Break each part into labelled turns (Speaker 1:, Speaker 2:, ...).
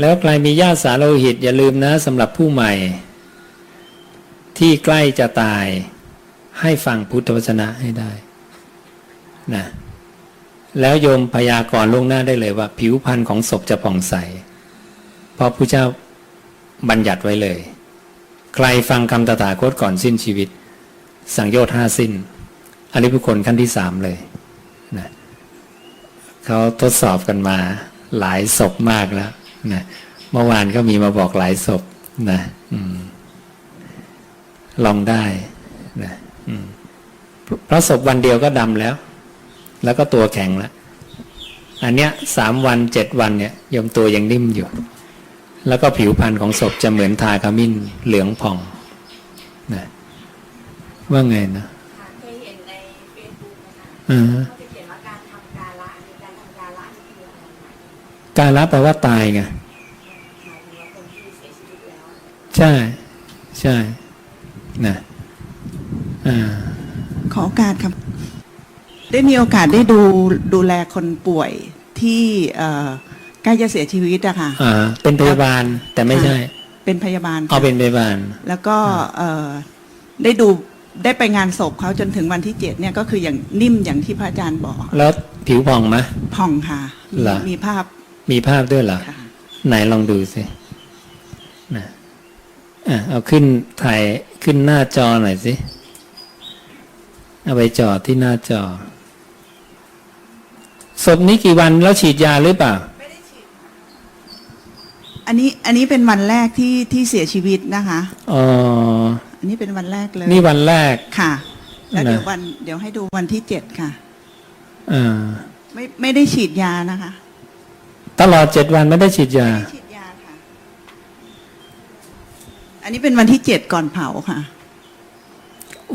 Speaker 1: แล้วใครมีญาติสาโลหิตอย่าลืมนะสำหรับผู้ใหม่ ที่ใกล้จะตายให้ฟังพุทธวจนะให้ได้นะแล้วโยมพยากรณ์ล่วงหน้าได้เลยว่า ผิวพรรณของศพจะผ่องใส เพราะพระเจ้าบัญญัติไว้เลย ใครฟังคำตถาคตก่อนสิ้นชีวิต สังโยชน์ห้าสิ้นอริพุคนขั้นที่สามเลยนะเขาทดสอบกันมาหลายศพมากแล้ว นะเมื่อวานก็มีมาบอกหลายศพนะอืมลองได้นะอืมเพราะศพวันเดียวก็ดำแล้ว แล้วก็ตัวแข็งแล้ว อันเนี้ยสามวันเจ็ดวันเนี่ยยมตัวยังนิ่มอยู่ แล้วก็ผิวพรรณของศพจะเหมือนทาขมิ้นเหลืองผ่องนะว่าไงนะ
Speaker 2: ค่ะเคยเห็นในเฟซบุ๊กนะคะ การรั
Speaker 1: บแปลว่าตายไง
Speaker 2: หมายถึงว่าคนที่เสียชีวิตแล้ว
Speaker 1: ใช่ ใช่นะอ่า
Speaker 3: ขอโอกาสครับ ได้มีโอกาสได้ดูดูแลคนป่วยที่เอ่อใกล้จะเสียชีวิตอะค่ะ
Speaker 1: อ่าเป็นพยาบาลแต่ไม่ใช่
Speaker 3: เป็นพยาบาลค่ะ
Speaker 1: เอาเป็นพยาบาล
Speaker 3: แล้วก็เอ่อได้ดูได้ไปงานศพเขาจนถึงวันที่เจ็ดเนี่ยก็คืออย่างนิ่มอย่างที่พระอาจารย์บอก
Speaker 1: แล้วผิวผ่องไหม
Speaker 3: ผ่องค่ะ มี
Speaker 1: เหรอ
Speaker 3: มีภาพ
Speaker 1: มีภาพด้วยเหรอ
Speaker 3: ค่ะ
Speaker 1: ไหนลองดูสินะอะเอาขึ้นถ่ายขึ้นหน้าจอหน่อยสิ เอาไปจอที่หน้าจอศพนี้กี่วันแล้วฉีดยาหรือเปล่า
Speaker 3: อันนี้อันนี้เป็นวันแรกที่ที่เสียชีวิตนะคะ
Speaker 1: อ๋อ
Speaker 3: อันนี้เป็นวันแรกเลย
Speaker 1: นี่วันแรก
Speaker 3: ค่ะ แล้วเดี๋ยว
Speaker 1: นะ
Speaker 3: วันเดี๋ยวให้ดูวันที่เจ็ดค่ะ
Speaker 1: อ่า
Speaker 3: ไม่ไม่ได้ฉีดยานะคะ
Speaker 1: ตลอดเจ็ดวันไม่ได้ฉีดยา
Speaker 3: ไม่ได้ฉีดยาค่ะ อันนี้เป็นวันที่เจ็ดก่อนเผาค่ะ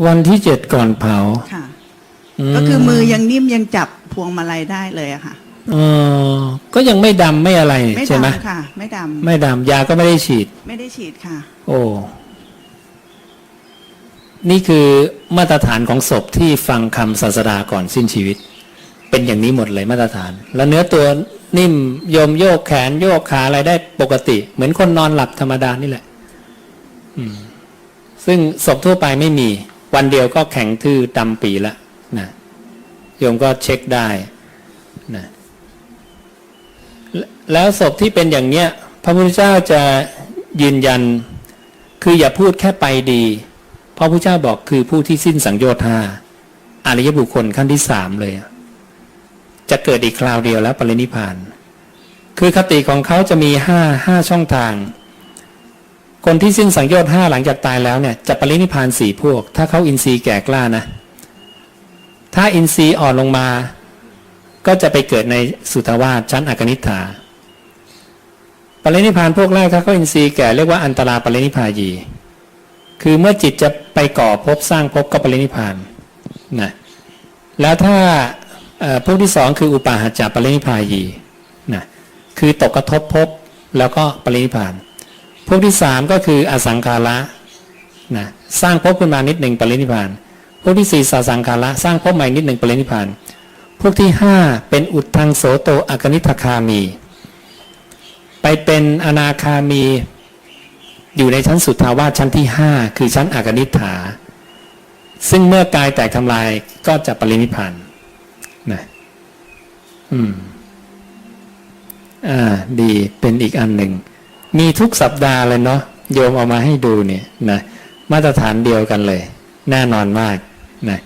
Speaker 1: วันที่เจ็ดก่อนเผา
Speaker 3: ค่ะ
Speaker 1: ม
Speaker 3: ก็คือมือยังนิ่มยังจับพวงมาลัยได้เลยอะค่ะ
Speaker 1: เออก็ยังไม่ดำไม่อะไร
Speaker 3: ไม่
Speaker 1: ใช่ไหม
Speaker 3: ดำค่ะ ไม่ดำ
Speaker 1: ไม่ดำยาก็ไม่ได้ฉีด
Speaker 3: ไม่ได้ฉีดค่ะ
Speaker 1: โอ้นี่คือมาตรฐานของศพที่ฟังคำศาสดาก่อนสิ้นชีวิต เป็นอย่างนี้หมดเลยมาตรฐาน แล้วเนื้อตัว นิ่มโยมโยกแขนโยกขาอะไรได้ปกติ เหมือนคนนอนหลับธรรมดานี่แหละซึ่งศพทั่วไปไม่มี วันเดียวก็แข็งทื่อดำปีละนะโยมก็เช็คได้นะแล้วศพที่เป็นอย่างเนี้ย พระพุทธเจ้าจะยืนยัน คืออย่าพูดแค่ไปดีเพราะพระเจ้าบอกคือผู้ที่สิ้นสังโยชน์ห้าอริยบุคคลขั้นที่สามเลยอะ จะเกิดอีกคราวเดียวแล้วปรินิพาน คือคติของเขาจะมีห้าห้าช่องทาง คนที่สิ้นสังโยชน์ห้าหลังจากตายแล้วเนี่ยจะปรินิพานสี่พวก ถ้าเขาอินทรีย์แก่กล้านะ ถ้าอินทรีย์อ่อนลงมา ก็จะไปเกิดในสุทวาสชั้นอกนิฐาปรินิพานพวกแรกถ้าเขาอินทรีย์แก่เรียกว่าอันตราปรินิพายี คือเมื่อจิตจะไปก่อภพสร้างภพก็ปรินิพานนะแล้วถ้า พวกที่สองคืออุปาหจาปรินิพายีนะคือตกกระทบภพแล้วก็ปรินิพานพวกที่สามก็คืออสังขาระนะสร้างภพขึ้นมานิดหนึ่งปรินิพานพวกที่สี่สสังขาระสร้างภพใหม่นิดหนึ่งปรินิพานพวกที่ห้าเป็นอุดทังโสโตอกนิทคามี ไปเป็นอนาคามีอยู่ในชั้นสุทธาวาสชั้นที่ห้าคือชั้นอากนิฐา ซึ่งเมื่อกายแตกทำลายก็จะปรินิพาน อืม อ่า ดีเป็นอีกอันหนึ่ง มีทุกสัปดาห์เลยเนาะโยมเอามาให้ดูเนี่ยนะมาตรฐานเดียวกันเลย แน่นอนมากนะ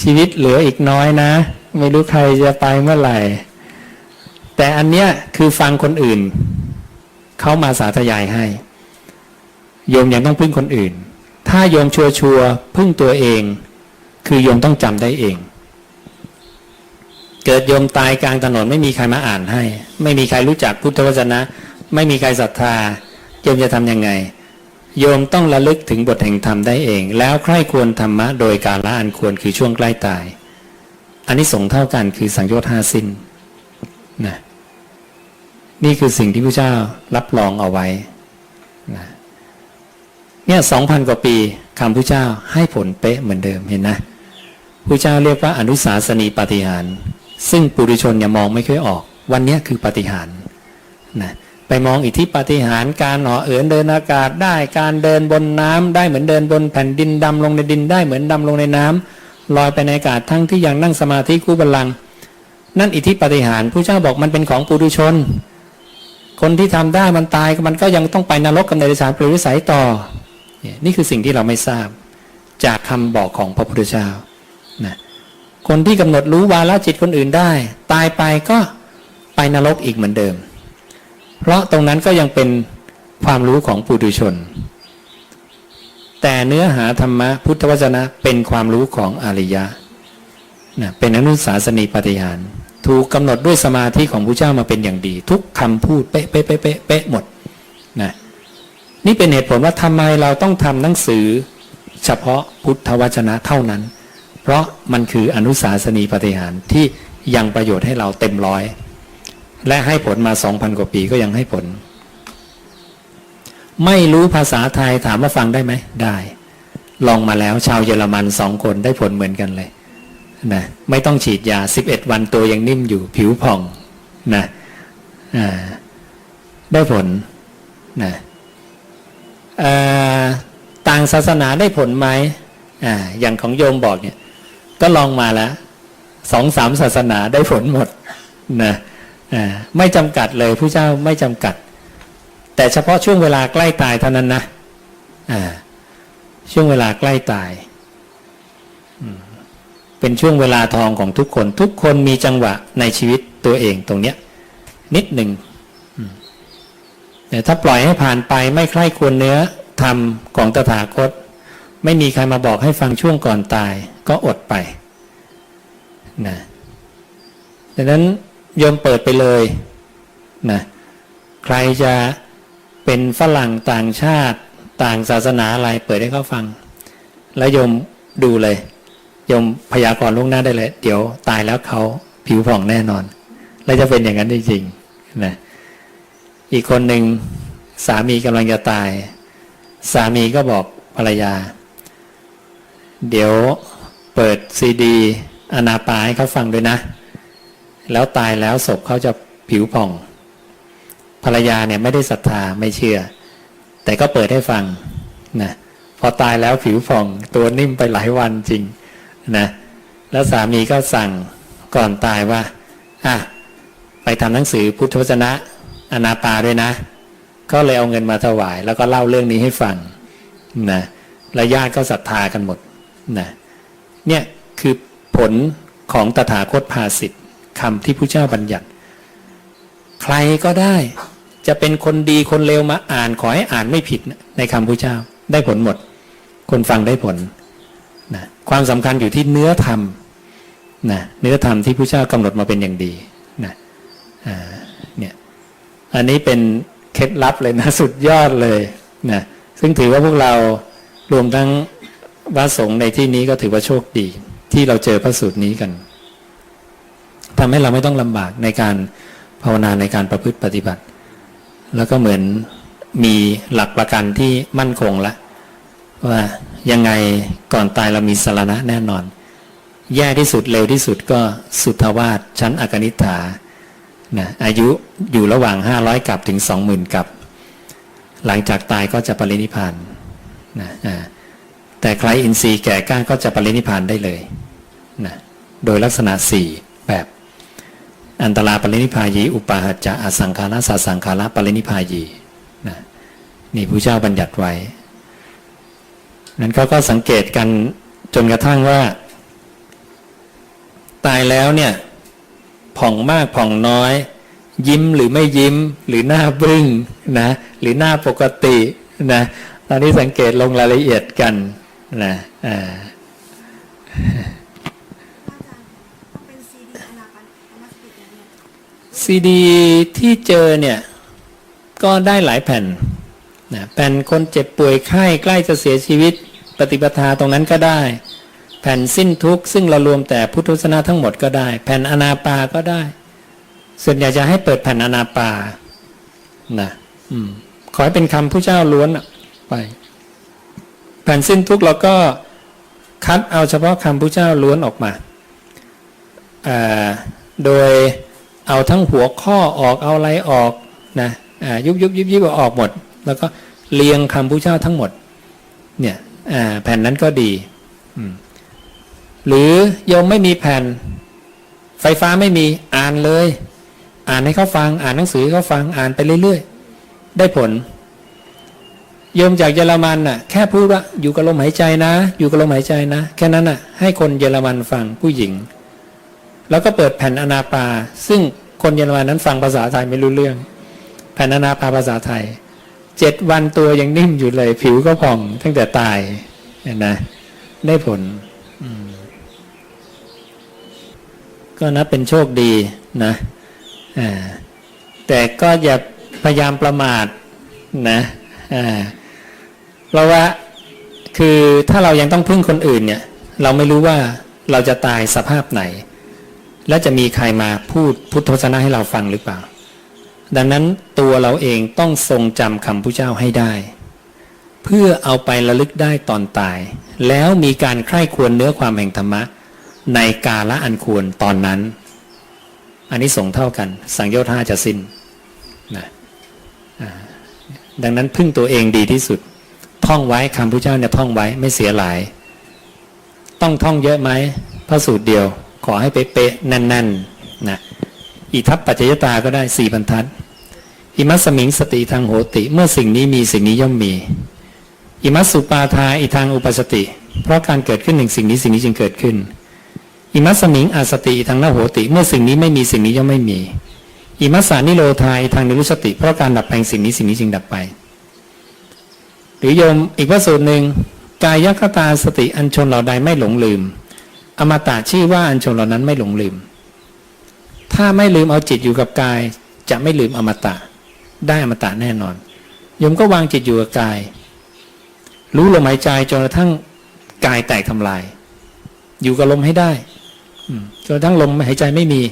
Speaker 1: ชีวิตเหลืออีกน้อยนะ ไม่รู้ใครจะไปเมื่อไหร่ แต่อันเนี้ยคือฟังคนอื่น เขามาสาธยายให้ โยมยังต้องพึ่งคนอื่น ถ้าโยมชัวชัวร์ๆพึ่งตัวเอง คือโยมต้องจำได้เอง เกิดโยมตายกลางถนนไม่มีใครมาอ่านให้ ไม่มีใครรู้จักพุทธวจนะ ไม่มีใครศรัทธาโยมจะทำยังไง โยมต้องระลึกถึงบทแห่งธรรมได้เอง แล้วใคร่ควรธรรมะโดยการละอันควรคือช่วงใกล้ตาย อันนี้สงเท่ากันคือสังโยชน์ห้าสิ้นนะนี่คือสิ่งที่พระเจ้ารับรองเอาไว้นะเนี่ยสองพันกว่าปีคำพระเจ้าให้ผลเป๊ะเหมือนเดิมเห็นนะ พระเจ้าเรียกว่าอนุสาสนีปฏิหาร ซึ่งปุถุชนเนี่ยมองไม่ค่อยออก วันนี้คือปฏิหารนะไปมองอิทธิปฏิหารการห่อเอินเดินอากาศได้การเดินบนน้ำได้เหมือนเดินบนแผ่นดินดำลงในดินได้เหมือนดำลงในน้ำลอยไปในอากาศทั้งที่ยังนั่งสมาธิคู่บัลลังก์นั่นอิทธิปฏิหารผู้เจ้าบอกมันเป็นของปุถุชน คนที่ทำได้มันตายมันก็ยังต้องไปนรกกับในสารเปรตวิสัยต่อนี่ยนี่คือสิ่งที่เราไม่ทราบ จากคำบอกของพระพุทธเจ้า นะคนที่กำหนดรู้วาลจิตคนอื่นได้ ตายไปก็ไปนรกอีกเหมือนเดิม เพราะตรงนั้นก็ยังเป็นความรู้ของปุถุชน แต่เนื้อหาธรรมะพุทธวจนะเป็นความรู้ของอริยะนะเป็นอนุสาสนีปฏิหาร ถูกกำหนดด้วยสมาธิของพระเจ้ามาเป็นอย่างดี ทุกคำพูดเป๊ะเป๊ะเป๊ะเป๊ะเป๊ะหมดนะนี่เป็นเหตุผลว่าทำไมเราต้องทำหนังสือ เฉพาะพุทธวจนะเท่านั้น เพราะมันคืออนุสาสนีปฏิหารที่ยังประโยชน์ให้เราเต็มร้อย และให้ผลมาสองพันกว่าปีก็ยังให้ผล ไม่รู้ภาษาไทยถามว่าฟังได้ไหมได้ ลองมาแล้วชาวเยอรมันสองคนได้ผลเหมือนกันเลยนะไม่ต้องฉีดยา 11 วันตัวยังนิ่มอยู่ผิวผ่องนะอ่าได้ผลนะต่างศาสนาได้ผลไหมอ่าอย่างของโยมบอกเนี่ย ก็ลองมาแล้วสองสามศาสนาได้ผลหมดนะไม่จำกัดเลยผู้เจ้าไม่จำกัด แต่เฉพาะช่วงเวลาใกล้ตายเท่านั้นนะช่วงเวลาใกล้ตายเป็นช่วงเวลาทองของทุกคน ทุกคนมีจังหวะในชีวิตตัวเองตรงเนี้ย นิดหนึ่งแต่ถ้าปล่อยให้ผ่านไปไม่ใคร่ควรเนื้อธรรมของตถาคต ไม่มีใครมาบอกให้ฟังช่วงก่อนตาย ก็อดไปนะดังนั้นโยมเปิดไปเลยนะใครจะเป็นฝรั่งต่างชาติต่างศาสนาอะไรเปิดให้เขาฟัง แล้วโยมดูเลยโยมพยากรณ์ล่วงหน้าได้เลย เดี๋ยวตายแล้วเขาผิวผ่องแน่นอน แล้วจะเป็นอย่างนั้นจริงๆนะอีกคนหนึ่งสามีกำลังจะตาย สามีก็บอกภรรยา เดี๋ยวเปิดซีดีอนาปาให้เขาฟังด้วยนะ แล้วตายแล้วศพเขาจะผิวผ่อง ภรรยาเนี่ยไม่ได้ศรัทธาไม่เชื่อ แต่ก็เปิดให้ฟังนะพอตายแล้วผิวผ่องตัวนิ่มไปหลายวันจริงนะแล้วสามีก็สั่งก่อนตายว่าอะไปทำหนังสือพุทธวจนะอนาปาด้วยนะ ก็เลยเอาเงินมาถวาย แล้วก็เล่าเรื่องนี้ให้ฟังนะและญาติก็ศรัทธากันหมด นะเนี่ยคือผลของตถาคตภาสิทธิ์คำที่พระเจ้าบัญญัติ ใครก็ได้จะเป็นคนดีคนเลวมาอ่านขอให้อ่านไม่ผิดในคำพระเจ้าได้ผลหมด คนฟังได้ผลนะความสำคัญอยู่ที่เนื้อธรรมนะเนื้อธรรมที่พระเจ้ากำหนดมาเป็นอย่างดีนะเนี่ยอันนี้เป็นเคล็ดลับเลยนะสุดยอดเลยนะซึ่งถือว่าพวกเรารวมทั้ง วาสงฆ์ในที่นี้ก็ถือว่าโชคดี ที่เราเจอพระสูตรนี้กันทำให้เราไม่ต้องลำบากในการภาวนาในการประพฤติปฏิบัติ แล้วก็เหมือนมีหลักประกันที่มั่นคงแล้วว่ายังไงก่อนตายเรามีสารณะแน่นอน แย่ที่สุดเร็วที่สุดก็สุทธวาสชั้นอกนิฐานะอายุอยู่ระหว่าง 500 กับถึง 20,000 กับ หลังจากตายก็จะปรินิพพานนะอ่า แต่ใครอินทรีย์แก่กล้าก็จะปรินิพานได้เลยนะโดยลักษณะ 4 แบบ อันตราปรินิพายี อุปาหัจจะอสังขาระสัสังขาระปรินิพพายีนะนี่พระเจ้าบัญญัติไว้นั้นเขาก็สังเกตกันจนกระทั่งว่า ตายแล้วเนี่ยผ่องมากผ่องน้อย ยิ้มหรือไม่ยิ้มหรือหน้าบึ้งนะหรือหน้าปกตินะตอนนี้สังเกตลงรายละเอียดกัน นะอ่า
Speaker 2: เป็นซีดีอนาปันอนาสติเนี่ย
Speaker 1: ซีดีที่เจอเนี่ย ก็ได้หลายแผ่นนะแผ่นคนเจ็บป่วยไข้ใกล้จะเสียชีวิต ปฏิปทาตรงนั้นก็ได้ แผ่นสิ้นทุกข์ซึ่งเรารวมแต่พุทธศาสนาทั้งหมดก็ได้ แผ่นอนาปาก็ได้ ส่วนใหญ่จะให้เปิดแผ่นอนาปานะอืมขอให้เป็นคำผู้เจ้าล้วนอะไป แผ่นสิ้นทุกข์เราก็คัดเอาเฉพาะคำผู้เจ้าล้วนออกมา โดยเอาทั้งหัวข้อออกเอาอะไรออกนะยุบยุบยุบยุบออกหมด แล้วก็เรียงคำพุทธเจ้าทั้งหมดเนี่ยแผ่นนั้นก็ดี หรือโยมไม่มีแผ่น ไฟฟ้าไม่มีอ่านเลย อ่านให้เขาฟังอ่านหนังสือเขาฟังอ่านไปเรื่อยๆ ได้ผล โยมจากเยอรมันน่ะแค่พูดว่าอยู่กับลมหายใจนะ อยู่กับลมหายใจนะ แค่นั้นน่ะ ให้คนเยอรมันฟังผู้หญิง แล้วก็เปิดแผ่นอนาปา ซึ่งคนเยอรมันนั้นฟังภาษาไทยไม่รู้เรื่อง แผ่นอนาปาภาษาไทยเจ็ดวันตัวยังนิ่มอยู่เลย ผิวก็ผ่องตั้งแต่ตายเห็นนะได้ผลก็นับเป็นโชคดีนะแต่ก็อย่าพยายามประมาทนะ อ่า เพราะว่าคือถ้าเรายังต้องพึ่งคนอื่นเนี่ย เราไม่รู้ว่าเราจะตายสภาพไหน และจะมีใครมาพูดพุทธวจนะให้เราฟังหรือเปล่า ดังนั้นตัวเราเองต้องทรงจำคำพุทธเจ้าให้ได้ เพื่อเอาไประลึกได้ตอนตาย แล้วมีการใคร่ควรเนื้อความแห่งธรรมะ ในกาละอันควรตอนนั้น อันนี้ส่งเท่ากัน สังโยชน์ห้าจะสิ้นนะดังนั้นพึ่งตัวเองดีที่สุด ท่องไว้คำพุทธเจ้าเนี่ยท่องไว้ไม่เสียหลาย ต้องท่องเยอะไหมพระสูตรเดียว ขอให้เป๊ะๆแน่นๆนะอิทัปปัจจยตาก็ได้สี่บรรทัด อิมัสมิงสติทางโหติ เมื่อสิ่งนี้มีสิ่งนี้ย่อมมี อิมัสสุปาทาอิทางอุปสติ เพราะการเกิดขึ้นหนึ่งสิ่งนี้สิ่งนี้จึงเกิดขึ้น อิมัสมิงอาสติทางนโหติ เมื่อสิ่งนี้ไม่มีสิ่งนี้ย่อมไม่มี อิมัสสานิโรธาอิทางนิรุสติ เพราะการดับแปลงสิ่งนี้สิ่งนี้จึงดับไป หรือโยมอีกพระสูตรหนึ่งกายคตาสติอันชนเหล่าใดไม่หลงลืม อมตะชื่อว่าอันชนเหล่านั้นไม่หลงลืม ถ้าไม่ลืมเอาจิตอยู่กับกาย จะไม่ลืมอมตะ ได้อมตะแน่นอนโยมก็วางจิตอยู่กับกาย รู้ลมหายใจจนกระทั่งกายแตกทำลาย อยู่กับลมให้ได้อจนกระทั่งลมหายใจไม่มี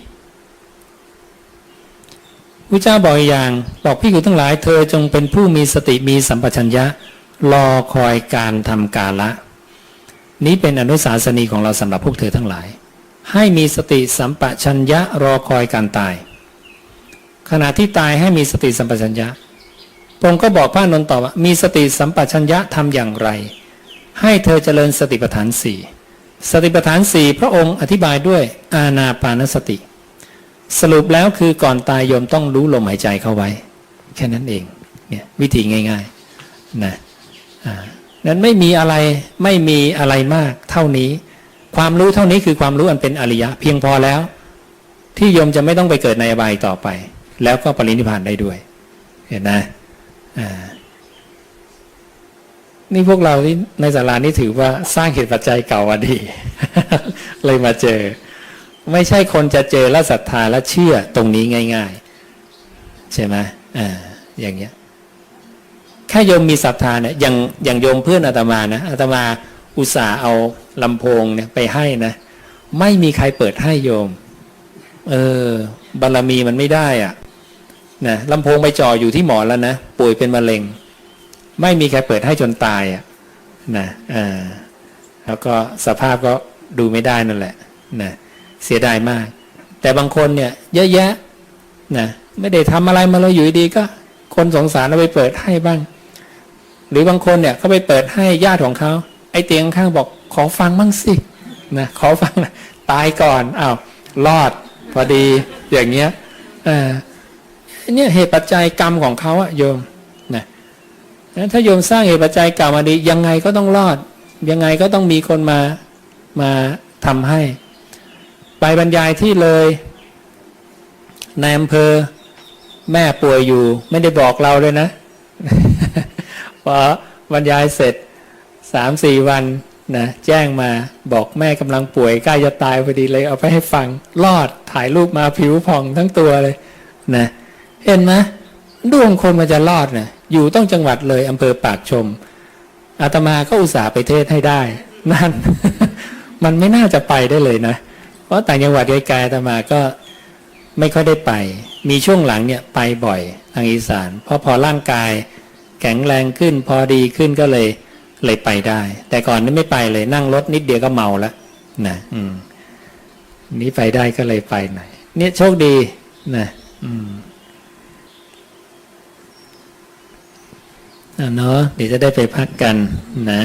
Speaker 1: พระเจ้าบอกอีกอย่างบอกพี่อยู่ทั้งหลายเธอจงเป็นผู้มีสติมีสัมปชัญญะ รอคอยการทำกาละ นี้เป็นอนุสาสนีของเราสำหรับพวกเธอทั้งหลาย ให้มีสติสัมปชัญญะรอคอยการตาย ขณะที่ตายให้มีสติสัมปชัญญะพระองก็บอกพระอนนท์ต่อว่ามีสติสัมปชัญญะทำอย่างไร ให้เธอเจริญสติปัฏฐานสี่สติปัฏฐานสี่พระองค์อธิบายด้วยอาณาปานสติ สรุปแล้วคือก่อนตายโยมต้องรู้ลมหายใจเข้าไว้ แค่นั้นเองเนี่ยวิธีง่ายๆนะ นั้นไม่มีอะไรไม่มีอะไรมากเท่านี้ ความรู้เท่านี้คือความรู้อันเป็นอริยะ เพียงพอแล้ว ที่โยมจะไม่ต้องไปเกิดในอบายต่อไป แล้วก็ปรินิพานได้ด้วย เห็นนะนี่พวกเราที่ในศาลานี่ถือว่าสร้างเหตุปัจจัยเก่ามาดีเลยมาเจอ ไม่ใช่คนจะเจอและศรัทธาและเชื่อตรงนี้ง่าย ๆ ใช่ไหมอ่าอย่างเงี้ย แค่โยมมีศรัทธาเนี่ยอย่างอย่างโยมเพื่อนอาตมานะอาตมาอุตส่าห์เอาลำโพงเนี่ยไปให้นะไม่มีใครเปิดให้โยม เออบารมีมันไม่ได้อะ่ะนะลำโพงไปจ่ออยู่ที่หมอแล้วนะป่วยเป็นมะเร็ง ไม่มีใครเปิดให้จนตายอะ่ะนะอ่าแล้วก็สภาพก็ดูไม่ได้นั่นแหละนะเสียดายมาก แต่บางคนเนี่ย เยอะแยะนะไม่ได้ทำอะไรมาเลยอยู่ดีก็คนสงสารเอาไปเปิดให้บ้าง หรือบางคนเนี่ยเขาไปเปิดให้ญาติของเขาไอ้เตียงข้างบอกขอฟังบ้างสินะขอฟังนะตายก่อนอ้าวรอด พอดีอย่างเงี้ยเออเนี่ยเหตุปัจจัยกรรมของเขาอะโยมนะถ้าโยมสร้างเหตุปัจจัยกรรมมาดียังไงก็ต้องรอด ยังไงก็ต้องมีคนมามาทำให้ ไปบรรยายที่เลยในอำเภอแม่ป่วยอยู่ ไม่ได้บอกเราเลยนะ อบรรยายเสร็จสามสี่วันนะแจ้งมาบอกแม่กำลังป่วยใกล้จะตายพอดีเลย เอาไปให้ฟังรอดถ่ายรูปมาผิวผ่องทั้งตัวเลยนะเห็นไหมดวงคนมันจะรอดนะอยู่ต้องจังหวัดเลยอำเภอปากชมอาตมาก็อุตส่าห์ไปเทศให้ได้ นั่น มันไม่น่าจะไปได้เลยนะ เพราะต่างจังหวัดไกลๆอาตมาก็ไม่ค่อยได้ไป มีช่วงหลังเนี่ยไปบ่อยทางอีสานเพราะพอร่างกาย แข็งแรงขึ้นพอดีขึ้นก็เลยเลยไปได้ แต่ก่อนนี่ไม่ไปเลยนั่งรถนิดเดียวก็เมาแล้วนะอืมนี้ไปได้ก็เลยไปหน่อยเนี่ยโชคดีนะอืมอะเนาะเดี๋ยวจะได้ไปพักกันนะ